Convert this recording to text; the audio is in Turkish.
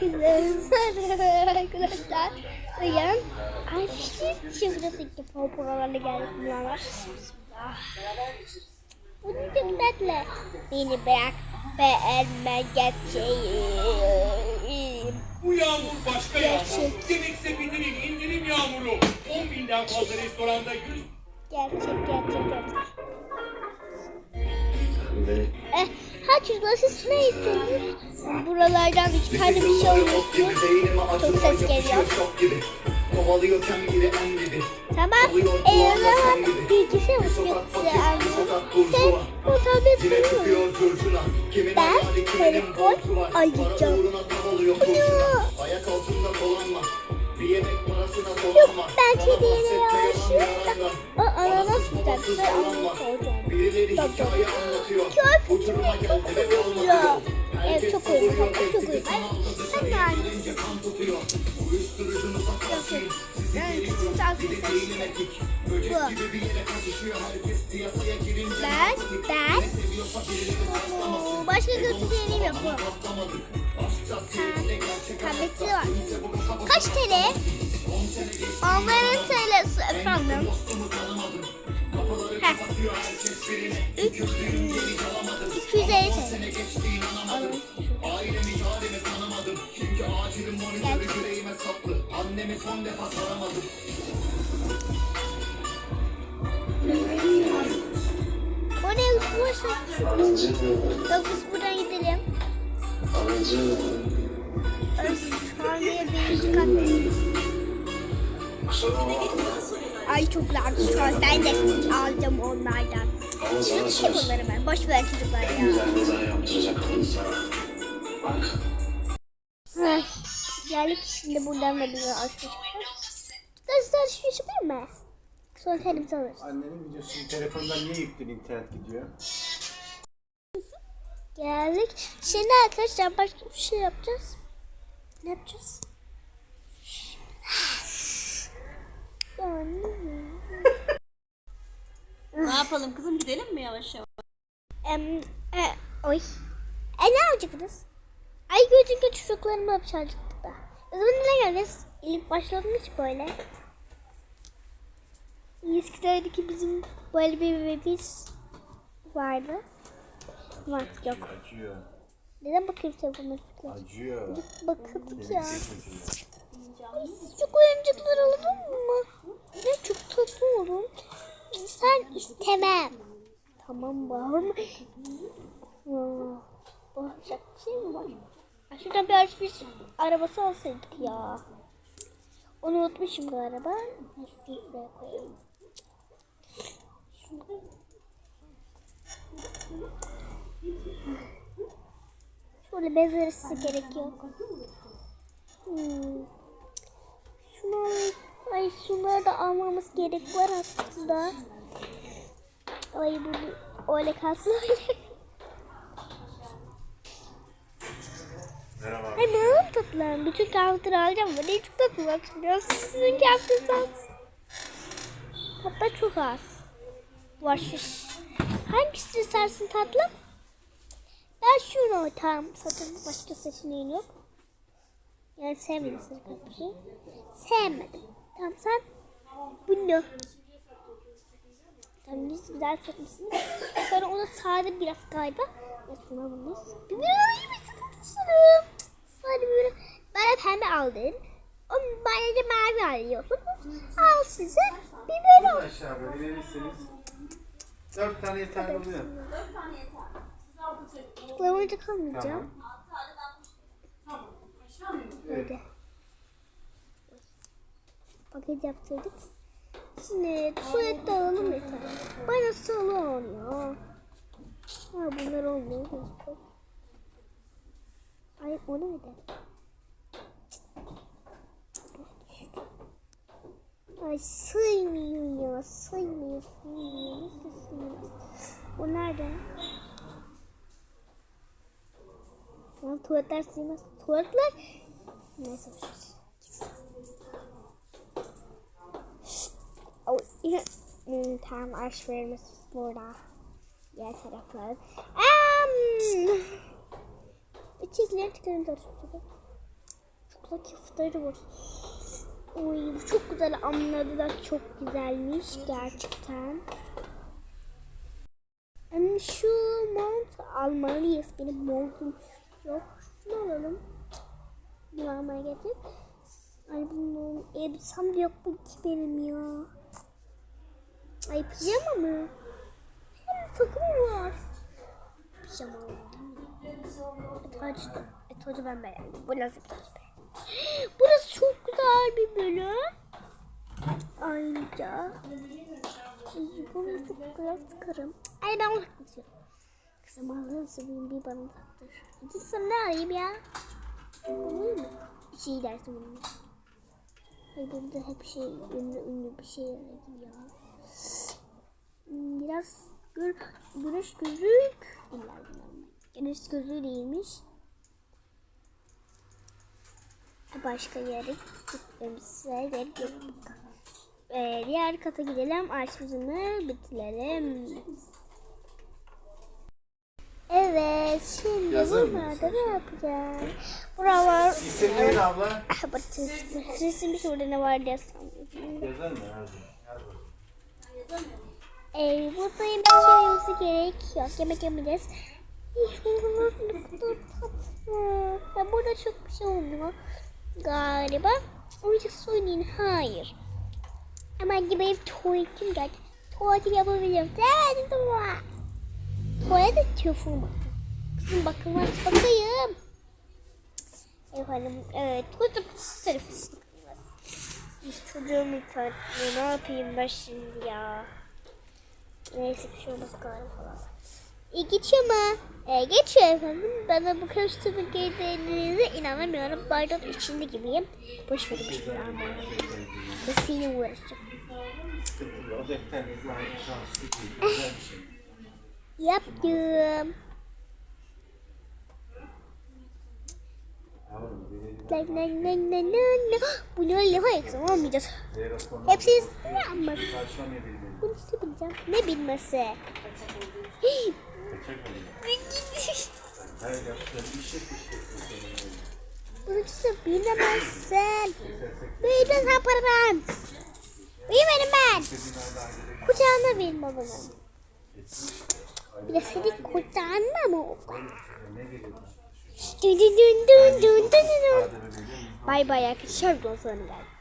Herkese merhaba arkadaşlar. Bugün arşiv çevresi iki programlarla geldik bunlar. Bunu dinletle. Beni bırak ve elme geçeyim. Bu yağmur başka yağmur. Gerçek. Demek sepetinin indirim yağmuru. 10 binden fazla restoranda 100 Gerçek gerçek gerçek. Eh, ha çocuklar siz ne istiyorsunuz? Buralardan hiç tane bir şey olmuyor. Çok ses geliyor. Tamam. Ee, o zaman bilgisayar mı yok size anlıyorum. Sen o tablet Yine kullanın. çıkıyor curcuna. Kimin Ben telefon alacağım. Para Yok ben yalan aşığım da o ananas Ben dolanma. ananas olacağım. Geldi çok ve uyuyor. Evet çok uyuyor. Çok uyuyor. Sen de aynı. Gelince kan tutuyor. Uyuşturucunu patlatayım. Sizi Ben deli bütün diyor. tarzını Biri seçtim. değilim etik. Böcek Bu. Ben, ben, başka göstereyim yok bu. Tableti var. Kaç TL? Onların TL'si efendim. Heh. Üç- 250 TL. Annemi son defa saramadım. O ne. Yok biz buradan gidelim. Ay çok güzel. Şu an ben de alacağım onlardan. Söz. şey bunları ben. Boş ver çocuklar ya. Güzel Geldik şimdi buradan da bize yapacağız. Nasıl alışveriş yapayım mı? Sonra kendimiz alırız. Annenin videosunu telefondan niye yüklün internet gidiyor? Geldik. Şimdi arkadaşlar başka bir şey yapacağız. Ne yapacağız? Ne yapalım kızım gidelim mi yavaş yavaş? Em, e, oy. E ne yapacaktınız? Ay gözünü çocuklarımı yapacaktık da. O zaman ne geleceğiz? İlk başlamış böyle. Eskilerdeki bizim böyle bir bebeğimiz vardı. Ama artık yok. Acıyor. Neden bakıyorum telefonuna? Acıyor. Bakıyorduk ya. Acıyor. Çok oyuncaklar alalım mı? Ne çok tatlı olun. Sen istemem. Tamam var mı? Valla. Bakacak bir şey mi var? Şuradan bir bir arabası alsaydık ya. Onu unutmuşum bu araba. Şuraya şuraya koyayım. Şunu. Şöyle bezerisi gerek yok. Hmm. Ay şunları da almamız gerek var aslında. Ay bunu öyle kalsın öyle. Merhaba. Ay ben tatlılarım. Bütün kahvaltıları alacağım. Çok tatlı bak. Biraz sizin kahvaltınız az. Hatta çok az. Var şiş. Hangisini istersin tatlım? Ben şunu tamam zaten başka seçeneğin yok. Yani sevmedim seni bir şey. Sevmedim. Tamam sen bunu. Tamam biz güzel satmışsın. Sonra ona sade biraz galiba. Sonra bunu. Bir alayım mı satmışsın? Sade bir Bana pembe aldın. O da mavi alıyorsunuz. Al size biber al. Aşağı böyle verirseniz. Dört tane yeterli oluyor. Çocuklarımda kalmayacağım. Tamam. Böyle. Paket yaptırdık. Şimdi tuvalette alalım yeter. Bana salon ya. Ha bunlar olmuyor. Ay o neydi? Ay sığmıyor ya. Sığmıyor, sığmıyor. Nasıl sığmıyor? O nerede? Tamam tuvaletler sığmaz. Tuvaletler Neyse. Oh, yine hmm, tamam alışverimiz burada. Diğer taraflar. Um, çizileri çıkarın da tutacağım. Buradaki fıtırı var. Oy bu çok güzel anladı da çok güzelmiş gerçekten. Yani şu mont almalıyız. Benim montum yok. Şunu alalım. Bunu almaya getir. Ay bunun elbisem yok bu ki benim ya. Ay pijama mı? Hem takım var. Pijama. Et hacı Et ben beğendim. Bu bir şey? Burası çok güzel bir bölüm. Ayrıca. Ay, Bunu çok güzel sıkarım. Ay ben onu istiyorum. Kızım Allah'ın benim bir bana taktır. Hadi sana ne alayım ya? Olur mu? Bir şey dersin bunun. Ay burada hep şey ünlü ünlü bir şey ya. Biraz gör, güneş gözlük. Güneş gözlüğü değilmiş. Başka yere gitmemize gerek yok. Ee, diğer kata gidelim. Arşivini bitirelim. Evet, şimdi Yazar bunlarda ne yapacağız? Buralar... İsim neydi abla? Ah, Bak, resim şurada ne var diye sandım. Yazar mı? Ee, burada yemek yememiz gerek yok. Yemek yemeyeceğiz. Ya burada çok bir şey olmuyor. Galiba. Oyuncak oynayın. Hayır. Hemen gidip tuvaletim geldi. Tuvalet yapabilirim. Sen tuvalet. Tuvalete telefonu baktım. Kızım bakın var. Bakayım. Efendim, evet. Tutup telefonu Biz çocuğumun tatlılığı ne yapayım ben şimdi ya. Neyse bir şey olmaz galiba falan. E geçiyor mu? E geçiyor efendim. Bana bu kostümü giydiğinize inanamıyorum. Bardak içinde gibiyim. Boş verin boş. Aman. Ben seninle uğraşacağım. Yaptım. Lay. Bunu eksik olmayacağız. Hepsini yapmaz. Bunu size bileceğim. Ne bilmesi? Bunu size bilemezsin. Büyüdün haparan. Büyümedim ben. Kucağına bilme bunu. Bir de mı o? Dün dün dün dün dün dün. Bay bay arkadaşlar. Sonra geldi.